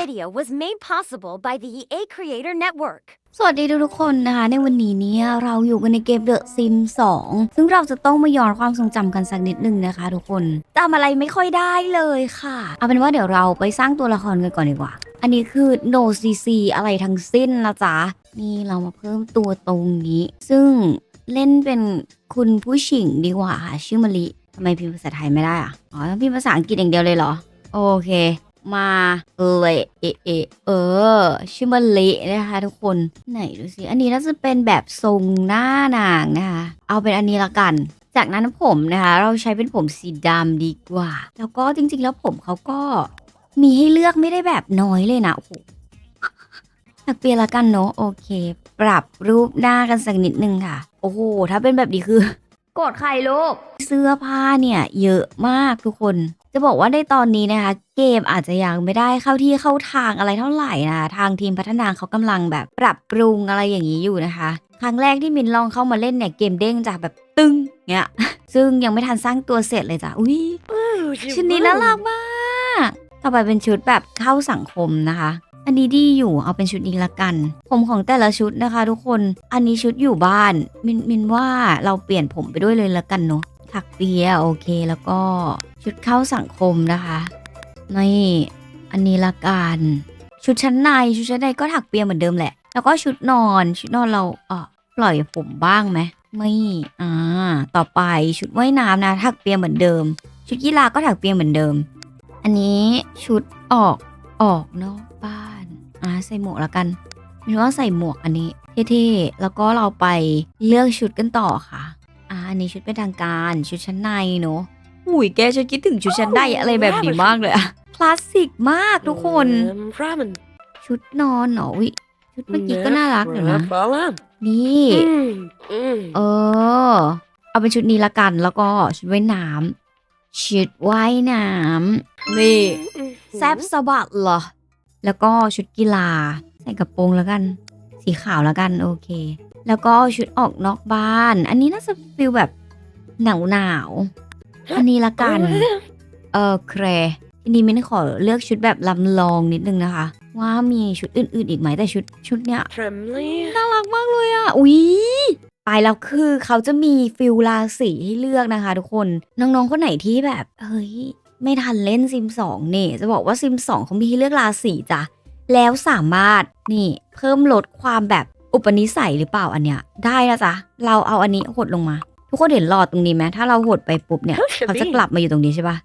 video was made possible by the EA Creator Network. สวัสดีทุกคนนะคะในวันนี้เนี่ยเราอยู่กันในเกม The Sims 2 ซึ่งเราจะต้องมาย้อนความทรงจำกันสักนิดนึงนะคะทุกคนจำอะไรไม่ค่อยได้เลยค่ะ เอาเป็นว่าเดี๋ยวเราไปสร้างตัวละครกันก่อนดีกว่า อันนี้คือ no cc อะไรทั้งสิ้นนะจ๊ะ นี่เรามาเพิ่มตัวตรงนี้ ซึ่งเล่นเป็นคุณผู้หญิงดีกว่าค่ะชื่อมะลิทำไมพิมพ์ภาษาไทยไม่ได้อะอ๋อต้องพิมพ์ภาษาอังกฤษอย่างเดียวเลยเหรอ โอเค มาเละเอเอเออ ชื่อมาเละนะคะทุกคนไหนดูสิอันนี้น่าจะเป็นแบบทรงหน้านางนะคะ เอาเป็นอันนี้ละกัน จากนั้นผมนะคะ เราใช้เป็นผมสีดำดีกว่า แล้วก็จริงๆแล้วผมเขาก็มีให้เลือกไม่ได้แบบน้อยเลยนะโอ้โหถักเปียละกันเนาะโอเค ปรับรูปหน้ากันสักนิดนึงค่ะ โอ้โหถ้าเป็นแบบนี้คือ โกรธใครลูกเสื้อผ้าเนี่ย เยอะมากทุกคน จะบอกว่าในตอนนี้นะคะ เกมอาจจะยังไม่ได้เข้าที่เข้าทางอะไรเท่าไหร่นะคะทางทีมพัฒนาเขากำลังแบบปรับปรุงอะไรอย่างนี้อยู่นะคะ ครั้งแรกที่มินลองเข้ามาเล่นเนี่ยเกมเด้งจากแบบตึ้งเงี้ย ซึ่งยังไม่ทันสร้างตัวเสร็จเลยจ้ะอุ้ยชุดนี้น่ารักมาก ต่อไปเป็นชุดแบบเข้าสังคมนะคะ อันนี้ดีอยู่เอาเป็นชุดนี้ละกัน ผมของแต่ละชุดนะคะ ทุกคนอันนี้ชุดอยู่บ้านมินมินว่าเราเปลี่ยนผมไปด้วยเลยละกันเนาะ ถักเปียโอเคแล้วก็ชุดเข้าสังคมนะคะนี่อันนี้ละกันชุดชั้นในชุดชั้นในก็ถักเปียเหมือนเดิมแหละ แล้วก็ชุดนอนชุดนอนเราเออปล่อยผมบ้างไหมไม่อ่าต่อไปชุดว่ายน้ำนะถักเปียเหมือนเดิม ชุดกีฬาก็ถักเปียเหมือนเดิม อันนี้ชุดออกออกนอกบ้านอ่าใส่หมวกแล้วกันมินว่าใส่หมวกอันนี้เท่ๆแล้วก็เราไปเลือกชุดกันต่อค่ะ อ่าอันนี้ชุดเป็นทางการชุดชั้นในเนอะหุยแกฉันคิดถึงชุดชั้นในอะไรแบบนี้มากเลยอะคลาสสิกมากทุกคน ramen ชุดนอนเหรอวิชุดเมื่อกี้ก็น่ารักอยู่นะ Ramen นี่เออ เอาเป็นชุดนี้ละกันแล้วก็ชุดว่ายน้ำชุดว่ายน้ำนี่แซบสะบัดเหรอ แล้วก็ชุดกีฬาใส่กระโปรงแล้วกัน สีขาวแล้วกัน โอเค แล้วก็ชุดออกนอกบ้าน อันนี้น่าจะฟีลแบบหนาวหนาวๆอันนี้ละกัน เออเครทีนี้มินขอเลือกชุดแบบลำลองนิดนึงนะคะ ว่ามีชุดอื่น ๆ อีกไหมแต่ชุดชุดเนี้ย Tremly น่ารักมากเลยอะอุ๊ยตายแล้วคือเขาจะมีฟิลราสีให้เลือกนะคะ ทุกคนน้องๆคนไหนที่แบบเฮ้ยไม่ทันเล่นซิมสองเนี่ยจะบอกว่าซิมสองเขามีให้เลือกราสีจ้ะแล้วสามารถนี่เพิ่มลดความแบบ อุปนิสัยหรือเปล่าอันเนี้ย ได้นะจ๊ะ เราเอาอันนี้หดลงมา ทุกคนเห็นหลอดตรงนี้ไหมถ้าเราหดไปปุ๊บเนี่ยเขาจะกลับมาอยู่ตรงนี้ใช่ปะ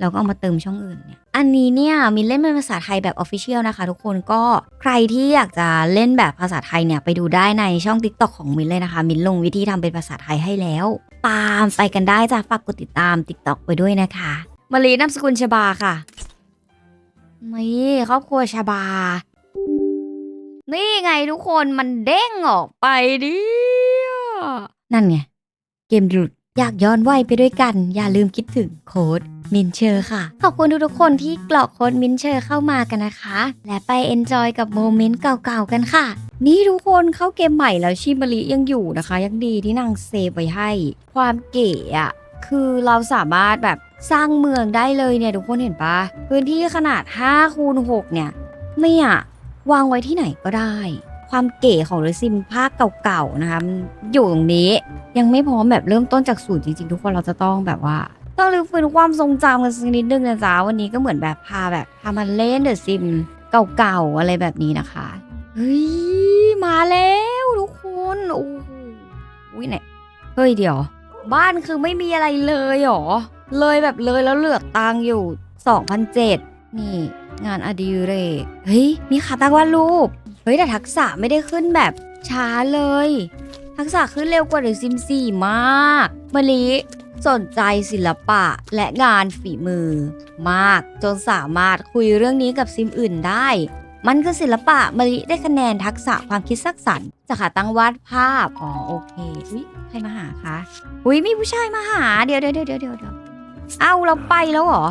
เราก็เอามาเติมช่องอื่นเนี่ย อันนี้เนี่ยมินเล่นเป็นภาษาไทยแบบออฟฟิเชียลนะคะ ทุกคนก็ใครที่อยากจะเล่นแบบภาษาไทยเนี่ยไปดูได้ในช่อง t ิ k t o k ของมินเลยนะคะ มินลงวิธีทำเป็นภาษาไทยให้แล้ว ตามไปกันได้จ้ะฝากกดติดตาม t ิ k t o k ไปด้วยนะคะมารีนามสกุลชบาค่ะนี่ครอบครัวชบา นี่ไงทุกคนมันเด้งออกไปดินั่นไง เกมหลุดอยากย้อนวัยไปด้วยกัน อย่าลืมคิดถึงโค้ดมินเชอร์ค่ะ ขอบคุณทุกๆคนที่กรอกโค้ดมินเชอร์เข้ามากันนะคะ และไปเอนจอยกับโมเมนต์เก่าๆกันค่ะ นี่ทุกคนเข้าเกมใหม่แล้วชิมริยังอยู่นะคะ ยังดีที่นางเซฟไว้ให้ ความเก๋อะคือเราสามารถแบบสร้างเมืองได้เลยเนี่ยทุกคนเห็นปะพื้นที่ขนาด5คูณ6เนี่ยเนี่ย วางไว้ที่ไหนก็ได้ ความเก๋ของเรซิมภาคเก่าๆนะคะอยู่ตรงนี้ยังไม่พร้อมแบบเริ่มต้นจากศูนย์จริงๆ ทุกคนเราจะต้องแบบว่า ต้องรื้อฟื้นความทรงจำกันสักนิดนึงนะจ๊ะวันนี้ก็เหมือนแบบพาแบบพามาเล่นเดอะซิมเก่าๆอะไรแบบนี้นะคะเฮ้ยมาแล้วทุกคนโอ้โหอุ๊ยไหนเฮ้ยเดี๋ยว บ้านคือไม่มีอะไรเลยหรอ เลยแบบเลยแล้วเหลือกตังอยู่ 2,007นี่ งานอดิเรก เฮ้ย มีขาตั้งวาดรูป เฮ้ย แต่ทักษะไม่ได้ขึ้นแบบช้าเลย ทักษะขึ้นเร็วกว่าเดอซิมสี่มากมะลิสนใจศิลปะและงานฝีมือ มากจนสามารถคุยเรื่องนี้กับซิมอื่นได้ มันคือศิลปะมะลิได้คะแนนทักษะความคิดสร้างสรรค์จากขาตั้งวาดภาพ อ๋อโอเค อุ้ยใครมาหาคะ อุ้ยมีผู้ชายมาหา เดี๋ยวเดี๋ยวเดี๋ยวเดี๋ยวเดี๋ยวเอาเราไปแล้วเหรอ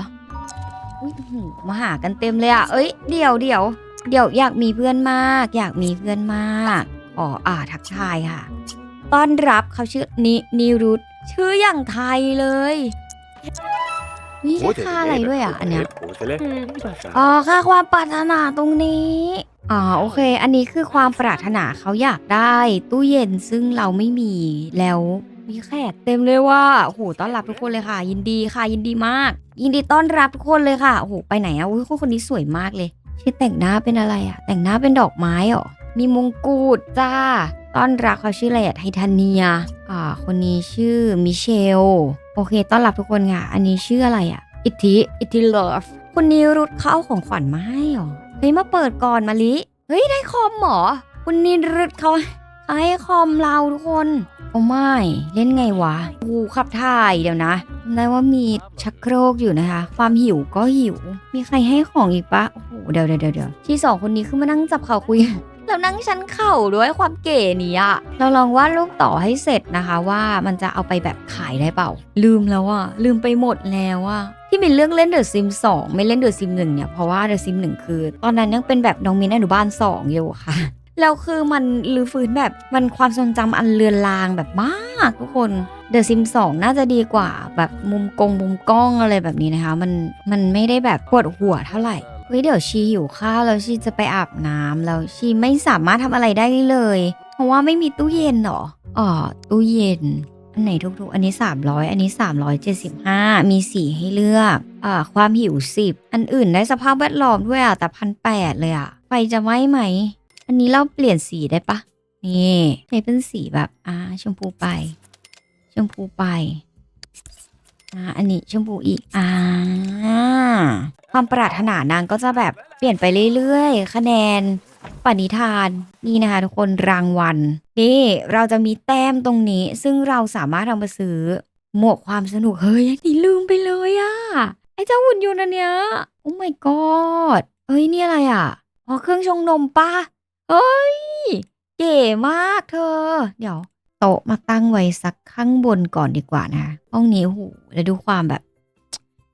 มาหากันเต็มเลยอะเอ้ยเดี๋ยวเดี๋ยวเดี๋ยวอยากมีเพื่อนมาก อยากมีเพื่อนมากอ๋ออ่าทักทายค่ะ ต้อนรับเขาชื่อนินิรุตชื่ออย่างไทยเลยนี่ค่าอะไรด้วยอะอันเนี้ยอ๋อค่าความปรารถนาตรงนี้อ๋อโอเค อันนี้คือความปรารถนาเขาอยากได้ ตู้เย็นซึ่งเราไม่มีแล้ว มีแขกเต็มเลยว่าโอ้โหต้อนรับทุกคนเลยค่ะ ยินดีค่ะ ยินดีมาก ยินดีต้อนรับทุกคนเลยค่ะโอ้โหไปไหนอะอุ้ยคนคนนี้สวยมากเลยชื่อแต่งหน้าเป็นอะไรอะแต่งหน้าเป็นดอกไม้เหรอมีมงกุฎจ้า ต้อนรับเขาชื่ออะไรอะไททาเนียอ่าคนนี้ชื่อมิเชลโอเค ต้อนรับทุกคนค่ะ อันนี้ชื่ออะไรอะอิทธิอิทธิเลิฟคุณนิรุตเขาเอาของขวัญมาให้เหรอเฮ้ยมาเปิดก่อนมาลิเฮ้ยได้คอมหรอคุณนิรุตเขา เขาให้คอมเราทุกคน โอ้ไม่ เล่นไงวะกูขับถ่ายเดี๋ยวนะได้ว่ามีชักโครกอยู่นะคะ ความหิวก็หิว มีใครให้ของอีกปะโอ้โหเดี๋ยวเดี๋ยวเดี๋ยวเดี๋ยวที่สองคนนี้คือมานั่งจับเข่าคุยแล้วนั่งชั้นเข่าด้วยความเก๋นี้อะเราลองวาดรูปต่อให้เสร็จนะคะ ว่ามันจะเอาไปแบบขายได้เปล่า ลืมแล้วอะลืมไปหมดแล้วอะที่เป็นเรื่องเล่นเดอะซิมสองไม่เล่นเดอะซิมหนึ่งเนี่ยเพราะว่าเดอะซิมหนึ่งคือ ตอนนั้นยังเป็นแบบน้องมินอนุบาลสองอยู่ค่ะ แล้วคือมันลือฟื้นแบบมันความทรงจำอันเลือนลางแบบมากทุกคนเดอะซิมสองน่าจะดีกว่าแบบมุมกงมุมกล้องอะไรแบบนี้นะคะ มันมันไม่ได้แบบปวดหัวเท่าไหร่เฮ้ยเดี๋ยวชีหิวข้าวแล้วชีจะไปอาบน้ำแล้วชีไม่สามารถทำอะไรได้เลย เพราะว่าไม่มีตู้เย็นเหรออ๋อตู้เย็น อันไหนทุกๆ อันนี้ 300 อันนี้ 375 มีสีให้เลือกอ่าความหิว 10 อันอื่นได้สภาพแวดล้อมด้วยอะแต่พันแปดเลยอะไฟจะไหม้ไหม อันนี้เราเปลี่ยนสีได้ปะนี่ใช้เป็นสีแบบอ่าชมพูไป ชมพูไปอ่าอันนี้ชมพูอีกอ่าความปรารถนานางก็จะแบบเปลี่ยนไปเรื่อยๆ คะแนนปณิธานนี่นะคะทุกคนรางวัลนี่เราจะมีแต้มตรงนี้ ซึ่งเราสามารถทำมาซื้อหมวกความสนุกเฮ้ยอันนี่ลืมไปเลยอะไอ้เจ้าหุ่นยนต์อันเนี้ยโอ้ my god เฮ้ยนี่อะไรอะอ๋อเครื่องชงนมปะ เฮ้ย เก๋มากเธอ เดี๋ยว โต๊ะมาตั้งไว้สักข้างบนก่อนดีกว่านะห้องนี้โอ้โหแล้วดูความแบบ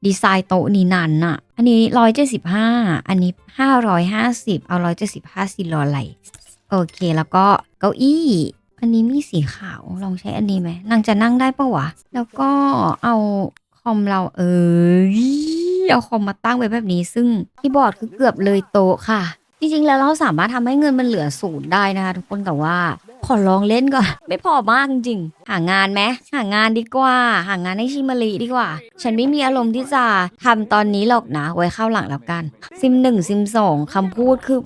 ดีไซน์โต๊ะนี้นันอะอันนี้ร้อยเจ็ดสิบห้าอันนี้ห้าร้อยห้าสิบเอาร้อยเจ็ดสิบห้าสิรออะไรโอเคแล้วก็เก้าอี้ อันนี้มีสีขาวลองใช้อันนี้ไหมนางจะนั่งได้ปะวะ แล้วก็เอาคอมเราเออเอาคอมมาตั้งไว้แบบนี้ซึ่งคีย์บอร์ดคือเกือบเลยโต๊ะค่ะ จริงๆ แล้วเราสามารถทำให้เงินมันเหลือศูนย์ได้นะคะทุกคนแต่ว่า ขอลองเล่นก่อน ไม่พอมากจริงๆหางานไหมหางานดีกว่า หางานให้ชิมารีดีกว่า ฉันไม่มีอารมณ์ที่จะทำตอนนี้หรอกนะไว้เข้าวหลังแล้วกัน ซิมหนึ่งซิมสองคำพูดคือ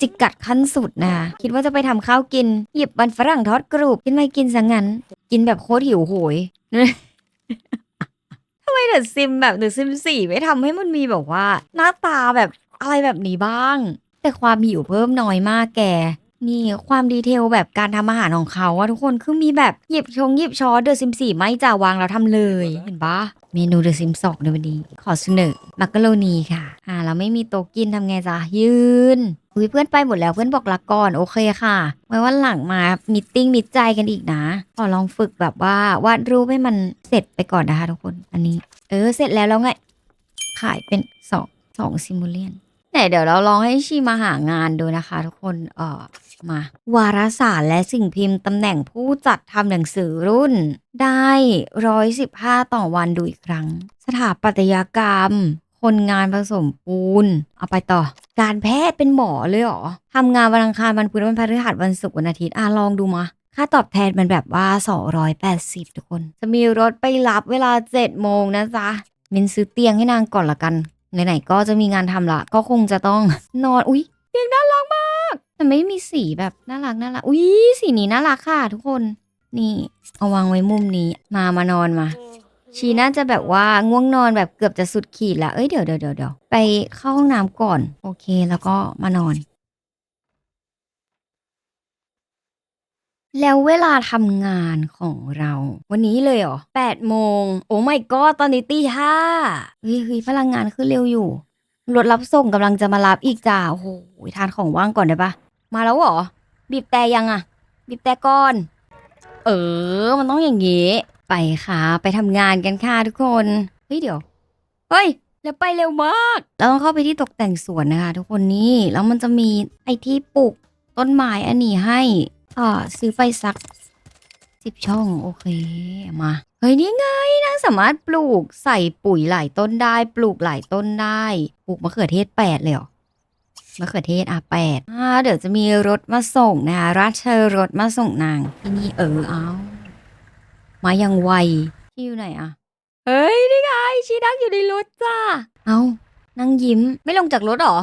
จิกกัดขั้นสุดนะคิดว่าจะไปทำข้าวกิน หยิบมันฝรั่งทอดกรุบกินไม่กินซะงั้น กินแบบโคตรหิวโหย ทำไมเดอะซิมแบบเดอะซิมสี่ไม่ทำให้มันมีแบบว่า หน้าตาแบบอะไรแบบนี้บ้าง แต่ความหิวเพิ่มน้อยมากแก นี่ความดีเทลแบบการทำอาหารของเขาอะทุกคนคือมีแบบหยิบชงหยิบช้อนเดอะซิมสี่ไม่จ่าวางแล้วทำเลย เห็นปะเมนูเดอะซิมสองในวันนี้ขอเสนอมักกะโรนีค่ะ อ่าเราไม่มีโต๊ะกินทำไงจ๊ะยืนอุ้ยเพื่อนไปหมดแล้วเพื่อนบอกลาก่อนโอเคค่ะ ไว้วันหลังมามิทติ้งมิตใจกันอีกนะขอลองฝึกแบบว่าวาดรูปให้มันเสร็จไปก่อนนะคะทุกคนอันนี้ เออเสร็จแล้วแล้วไงขายเป็นสองสองซิมูเลียน ไหนเดี๋ยวเราลองให้ชีมาหางานดูนะคะ ทุกคนเออมา วารสารและสิ่งพิมพ์ตำแหน่งผู้จัดทำหนังสือรุ่น ได้ร้อยสิบห้าต่อวันดูอีกครั้ง สถาปัตยกรรม คนงานผสมปูน เอาไปต่อ การแพทย์เป็นหมอเลยเหรอทำงานวันอังคารวันพุธวันพฤหัสวันศุกร์วันอาทิตย์อะลองดูมาค่าตอบแทนมันแบบว่า 280 ทุกคน จะมีรถไปรับเวลา7โมงนะจ๊ะมินซื้อเตียงให้นางก่อนละกัน ไหนๆก็จะมีงานทำละ ก็คงจะต้องนอน อุ๊ยเตียงน่ารักมากแต่ไม่มีสีแบบน่ารักน่ารัก อุ๊ยสีนี้น่ารักค่ะทุกคน นี่เอาวางไว้มุมนี้ มามานอนมา ชีน่าจะแบบว่าง่วงนอนแบบเกือบจะสุดขีดแล้วเอ้ยเดี๋ยวเดี๋ยวเดี๋ยวเดี๋ยวไปเข้าห้องน้ำก่อน โอเคแล้วก็มานอน แล้วเวลาทำงานของเรา วันนี้เลยเหรอแปดโมง โอ้ไม่ก็ตอนนี้ตีห้าเฮ้ยเฮ้ยพลังงานขึ้นเร็วอยู่ รถรับส่งกำลังจะมารับอีกจ้าโอ้โหทานของว่างก่อนได้ปะมาแล้วเหรอ บีบแต่ยังอะบีบแต่ก่อน เออ มันต้องอย่างงี้ ไปค่ะ ไปทำงานกันค่ะทุกคน เฮ้ยเดี๋ยว เฮ้ยแล้วไปเร็วมาก เราต้องเข้าไปที่ตกแต่งสวนนะคะ ทุกคนนี่ แล้วมันจะมีไอที่ปลูกต้นไม้อันนี้ให้ อ่าซื้อไปสักสิบช่อง โอเค มา เฮ้ย นี่ไงนางสามารถปลูกใส่ปุ๋ยหลายต้นได้ ปลูกหลายต้นได้ ปลูกมะเขือเทศแปดเลยเหรอมะเขือเทศอะแปดอ่าเดี๋ยวจะมีรถมาส่งนะคะราชรถมาส่งนางที่นี่เออเอามายังไวที่อยู่ไหนอะ เฮ้ย นี่ไงชีดักอยู่ในรถจ้า เอานั่งยิ้มไม่ลงจากรถหรอ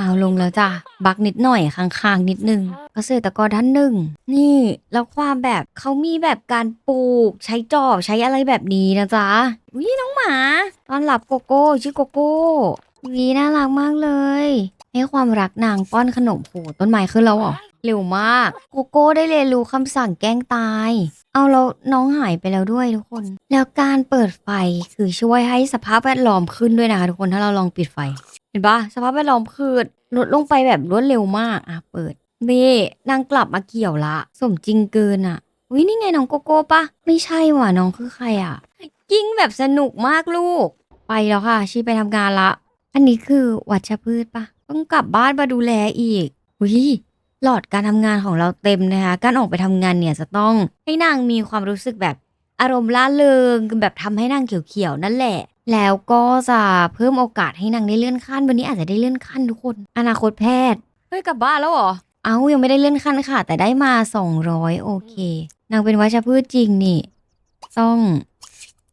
อ้าวลงแล้วจ้ะ บักนิดหน่อยค้างๆนิดนึง เกษตรกรท่านหนึ่ง นี่แล้วความแบบเขามีแบบการปลูก ใช้จอบใช้อะไรแบบนี้นะจ๊ะวิน้องหมา ตอนหลับโกโก้ชื่อโกโก้วีน่ารักมากเลย ให้ความรักนางป้อนขนมโหต้นไม้ขึ้นแล้วเหรอเร็วมาก โกโก้ได้เรียนรู้คำสั่งแกล้งตาย เอาแล้วน้องหายไปแล้วด้วยทุกคน แล้วการเปิดไฟคือช่วยให้สภาพแวดล้อมขึ้นด้วยนะคะทุกคนถ้าเราลองปิดไฟ เห็นปะสภาพแวดล้อมคือลดลงไปแบบรวดเร็วมากอะเปิดนี่นางกลับมาเกี่ยวละ สมจริงเกินอะวินี่ไงน้องโกโก้ปะไม่ใช่ว่ะน้องคือใครอะกิ้งแบบสนุกมากลูก ไปแล้วค่ะ ชีไปทำงานละ อันนี้คือวัชพืชปะต้องกลับบ้านมาดูแลอีกวิหลอดการทำงานของเราเต็มนะคะ การออกไปทำงานเนี่ยจะต้องให้นางมีความรู้สึกแบบ อารมณ์ล่าเริงแบบทำให้นางเขียวๆนั่นแหละ แล้วก็จะเพิ่มโอกาสให้นางได้เลื่อนขั้นวันนี้อาจจะได้เลื่อนขั้นทุกคน อนาคตแพทย์เฮ้ยกลับบ้านแล้วเหรอเอายังไม่ได้เลื่อนขั้นค่ะ แต่ได้มา 200 โอเค นางเป็นวัชพืชจริงนี่ ต้อง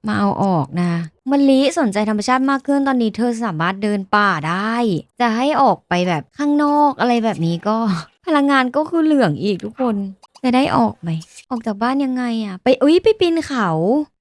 มาเอาออกนะมะลิสนใจธรรมชาติมากขึ้นตอนนี้เธอสามารถเดินป่าได้ จะให้ออกไปแบบข้างนอกอะไรแบบนี้ก็ พลังงานก็คือเหลืองอีกทุกคน จะได้ออกไหม ออกจากบ้านยังไงอะไปอุ้ยไปปีนเขา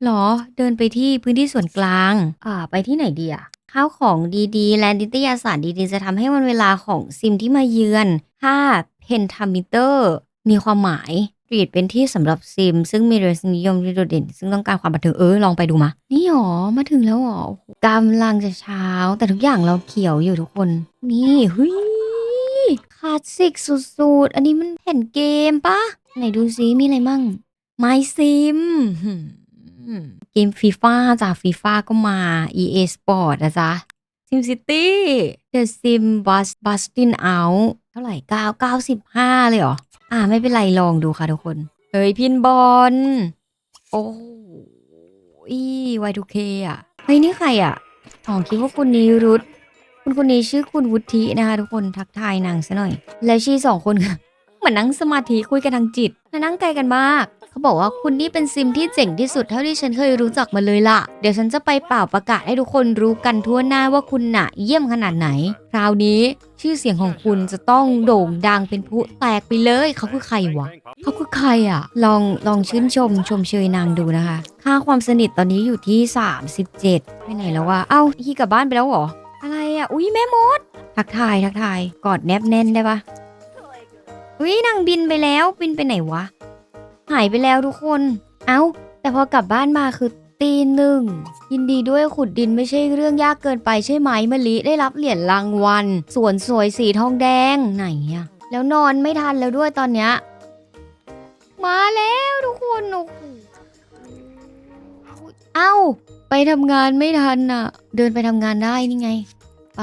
เหรอ เดินไปที่พื้นที่ส่วนกลาง อ่า ไปที่ไหนดีอะข้าวของดีๆ และนิตยสารดีๆ จะทำให้วันเวลาของซิมที่มาเยือน 5 เพนทามิเตอร์ มีความหมายกรีดเป็นที่สำหรับซิม ซึ่งมีรสนิยมที่โดดเด่น ซึ่งต้องการความบันเทิงเออลองไปดูมา นี่หรอ มาถึงแล้วหรอโอ้โหกำลังจะเช้า แต่ทุกอย่างเราเขียวอยู่ทุกคน นี่เฮ้ยคลาสสิกสุดๆ อันนี้มันแผ่นเกมปะ ไหนดูซิมีอะไรมั่ง My Sim เกมฟีฟ่าจากฟีฟ่าก็มา EA Sport นะจ๊ะ Sim City The Sim Bus Busting Out เท่าไหร่9 95เลยเหรอ อ่าไม่เป็นไรลองดูค่ะทุกคน เฮ้ยพินบอล โอ้ย Y2K อะ เฮ้ย นี่ใครอะอ๋อคิดว่าคุณนิรุตคุณคนนี้ชื่อคุณวุฒินะคะทุกคนทักทายนางซะหน่อย แล้วชีสองคน เหมือนนั่งสมาธิคุยกันทางจิตและนั่งไกลกันมาก เขาบอกว่าคุณนี่เป็นซิมที่เจ๋งที่สุดเท่าที่ฉันเคยรู้จักมาเลยล่ะ เดี๋ยวฉันจะไปเป่าประกาศให้ทุกคนรู้กันทั่วหน้าว่าคุณน่ะ เยี่ยมขนาดไหน คราวนี้ชื่อเสียงของคุณจะต้องโด่งดังเป็นพลุแตกไปเลย เขาคือใครวะ เขาคือใครอะ ลองลองชื่นชมชมเชยนางดูนะคะ ค่าความสนิทตอนนี้อยู่ที่ 37ไปไหนแล้ววะ เอ้าฮีกลับบ้านไปแล้วเหรอ อะไรอะ อุ้ยแม่มด ทักทายทักทาย กอดแนบแน่นได้ปะ อุ้ยนางบินไปแล้วบินไปไหนวะ หายไปแล้วทุกคน เอ้า แต่พอกลับบ้านมาคือตีหนึ่งยินดีด้วยขุดดินไม่ใช่เรื่องยากเกินไปใช่ไหมมะลิได้รับเหรียญรางวัลสวนสวยสีทองแดงไหนอะแล้วนอนไม่ทันแล้วด้วยตอนเนี้ยมาแล้วทุกคนโอ้โหเอ้า ไปทำงานไม่ทันอะเดินไปทำงานได้นี่ไง ไป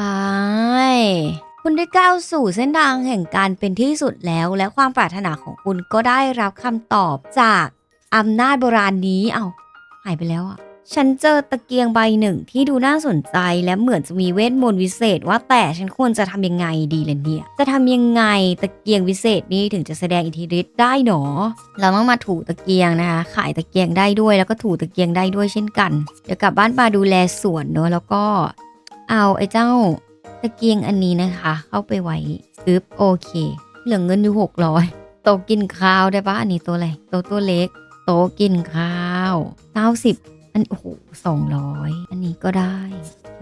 คุณได้ก้าวสู่เส้นทางแห่งการเป็นที่สุดแล้ว และความปรารถนาของคุณก็ได้รับคำตอบจากอำนาจโบราณนี้เอา้าหายไปแล้วอะ ฉันเจอตะเกียงใบหนึ่งที่ดูน่าสนใจและเหมือนจะมีเวทมนต์วิเศษ ว่าแต่ฉันควรจะทำยังไงดีล่ะเนี่ย จะทำยังไงตะเกียงวิเศษนี้ถึงจะแสดงอิทธิฤทธิ์ได้หนอ เราต้องมาถูตะเกียงนะคะ ขายตะเกียงได้ด้วย แล้วก็ถูตะเกียงได้ด้วยเช่นกัน เดี๋ยวกลับบ้านมาดูแลสวนเนอะแล้วก็เอาไอ้เจ้า ตะเกียงอันนี้นะคะ เข้าไปไว้ปึ๊บโอเค เหลือเงินอยู่หกร้อยโตกินข้าวได้ปะอันนี้ตัวอะไรโตตัวเล็ก โตกินข้าวเก้าสิบอันโอ้โหสองร้อยอันนี้ก็ได้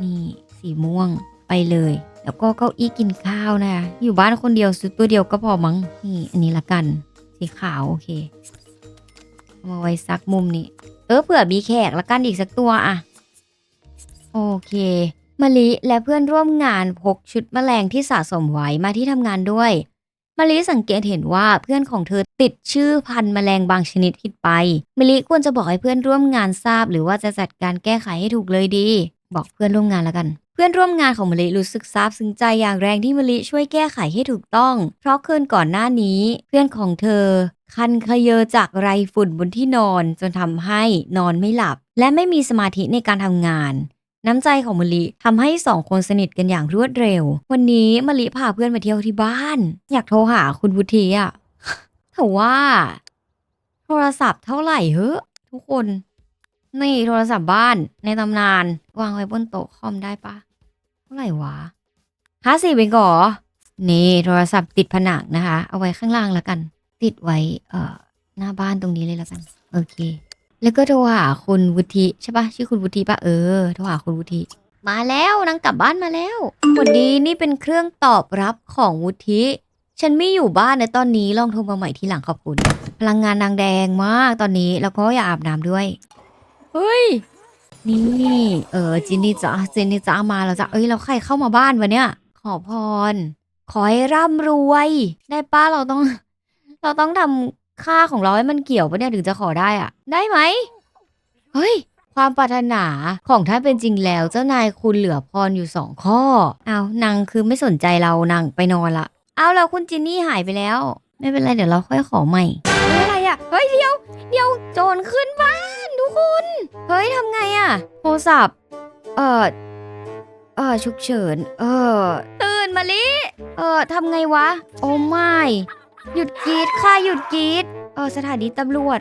นี่สีม่วงไปเลย แล้วก็เก้าอี้กินข้าวนะ อยู่บ้านคนเดียวซื้อตัวเดียวก็พอมั้งนี่อันนี้ละกัน สีขาวโอเคมาไว้ซักมุมนี้ เออเผื่อมีแขกละกันอีกสักตัวอะโอเค มะลิและเพื่อนร่วมงานพกชุดแมลงที่สะสมไว้มาที่ทำงานด้วยมะลิสังเกตเห็นว่าเพื่อนของเธอติดชื่อพันธุ์แมลงบางชนิดผิดไปมะลิควรจะบอกให้เพื่อนร่วมงานทราบ หรือว่าจะจัดการแก้ไขให้ถูกเลยดี บอกเพื่อนร่วมงานแล้วกัน เพื่อนร่วมงานของมะลิรู้สึกซาบซึ้งใจอย่างแรงที่มะลิช่วยแก้ไขให้ถูกต้อง เพราะคืนก่อนหน้านี้ เพื่อนของเธอ คันขยอจากไรฝุ่นบนที่นอนจนทำให้นอนไม่หลับ และไม่มีสมาธิในการทำงาน น้ำใจของมะลิทำให้สองคนสนิทกันอย่างรวดเร็ว วันนี้มะลิพาเพื่อนมาเที่ยวที่บ้าน อยากโทรหาคุณวุฒิอะแต่ว่า โทรศัพท์เท่าไหร่เฮ้ทุกคน นี่โทรศัพท์บ้านในตำนาน วางไว้บนโต๊ะคอมได้ปะเท่าไหร่วะห้าสิบเองเหรอนี่โทรศัพท์ติดผนังนะคะ เอาไว้ข้างล่างแล้วกัน ติดไว้เอ่อหน้าบ้านตรงนี้เลยแล้วกัน โอเค แล้วก็โทรหาคุณวุฒิใช่ปะชื่อคุณวุฒิปะเออโทรหาคุณวุฒิมาแล้วนางกลับบ้านมาแล้วสวัสดีนี่เป็นเครื่องตอบรับของวุฒิฉันไม่อยู่บ้านในตอนนี้ลองโทรมาใหม่ทีหลังขอบคุณ พลังงานนางแดงมากตอนนี้แล้วก็อย่าอาบน้ำด้วยเฮ้ยนี่เออจินนี่จ้าจินนี่จ้ามาแล้วจ้ะเอ้ยแล้วใครเข้ามาบ้านวะเนี่ย ขอพร ขอให้ร่ำรวย ได้ป้าเราต้อง เราต้องทำ ค่าของเราให้มันเกี่ยวปะเนี่ยถึงจะขอได้อะได้ไหมเฮ้ย ความปรารถนาของท่านเป็นจริงแล้ว เจ้านายคุณเหลือพรอยู่สองข้อ เอานางคือไม่สนใจเรานางไปนอนละ เอาแล้วคุณจินนี่หายไปแล้ว ไม่เป็นไรเดี๋ยวเราค่อยขอใหม่เฮ้ยอะไรอะเฮ้ยเดี๋ยว เดี๋ยวโจรขึ้นบ้านทุกคน เฮ้ยทำไงอะโทรศัพท์ เออเออฉุกเฉิน เออ ตื่นมาลิ เออทำไงวะ โอ้ไม่ หยุดกรีดค่ะหยุดกรีดเออสถานีตำรวจ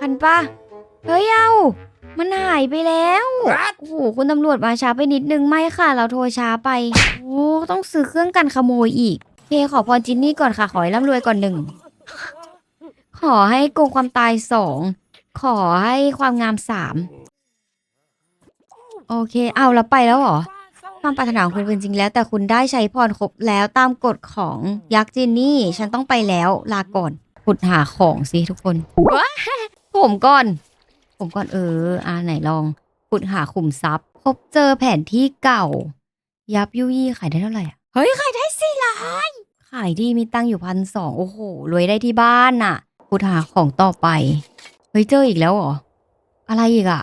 ทันปะเฮ้ยเอามันหายไปแล้วโอ้โหคุณตำรวจมาช้าไปนิดนึงไม่ค่ะ เราโทรช้าไป โอ้ต้องซื้อเครื่องกันขโมยอีกโอเคขอพรจินนี่ก่อนค่ะ ขอให้ร่ำรวยก่อนหนึ่งขอให้โกงความตายสองขอให้ความงามสามโอเค เอาแล้วไปแล้วเหรอ ความปรารถนาของคุณเป็นจริงแล้ว แต่คุณได้ใช้พรครบแล้วตามกฎของยักษ์จินนี่ ฉันต้องไปแล้วลาก่อนขุดหาของสิทุกคนผมก่อน ผมก่อนเอออ่าไหนลองขุดหาขุมทรัพย์ พบเจอแผนที่เก่า ยับยุยี่ขายได้เท่าไหร่อะเฮ้ยขายได้สี่ล้านขายดีมีตังค์อยู่พันสองโอ้โหรวยได้ที่บ้านน่ะขุดหาของต่อไปเฮ้ยเจออีกแล้วเหรออะไรอีกอะ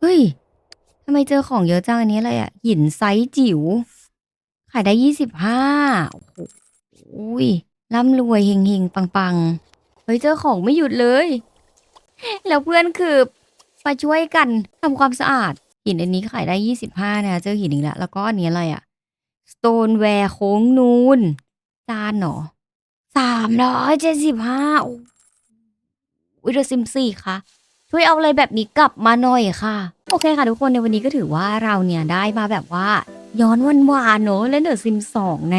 เฮ้ยทำ ไมเจอของเยอะจังอันนี้อะไรอะหินไซส์จิ๋วขายได้ยี่สิบห้าโอ้โหอุ้ยร่ำรวยเฮงเฮงปังปังๆเฮ้ยเจอของไม่หยุดเลย แล้วเพื่อนคือมาช่วยกันทำความสะอาด หินอันนี้ขายได้ยี่สิบห้านะเจอหินอีกแล้วแล้วก็อันนี้อะไรอะสโตนแวร์โค้งนูนจานหรอสามร้อยเจ็ดสิบห้าอุ้ยเดอะซิมสี่ค่ะ ช่วยเอาอะไรแบบนี้กลับมาหน่อยค่ะ โอเคค่ะทุกคนในวันนี้ก็ถือว่าเราเนี่ยได้มาแบบว่าย้อนวันวานเนอะเล่นเดอะซิมสองใน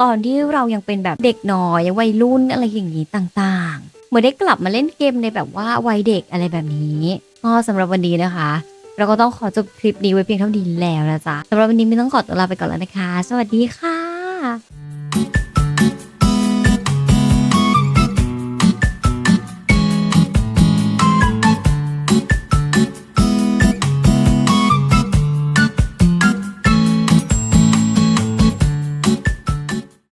ตอนที่เรายังเป็นแบบเด็กน้อยยังวัยรุ่นอะไรอย่างนี้ต่างๆ เหมือนได้กลับมาเล่นเกมในแบบว่าวัยเด็กอะไรแบบนี้ก็สำหรับวันนี้นะคะ เราก็ต้องขอจบคลิปนี้ไว้เพียงเท่านี้แล้วนะจ๊ะสำหรับวันนี้ไม่ต้องขอตัวลาไปก่อนแล้วนะคะ สวัสดีค่ะ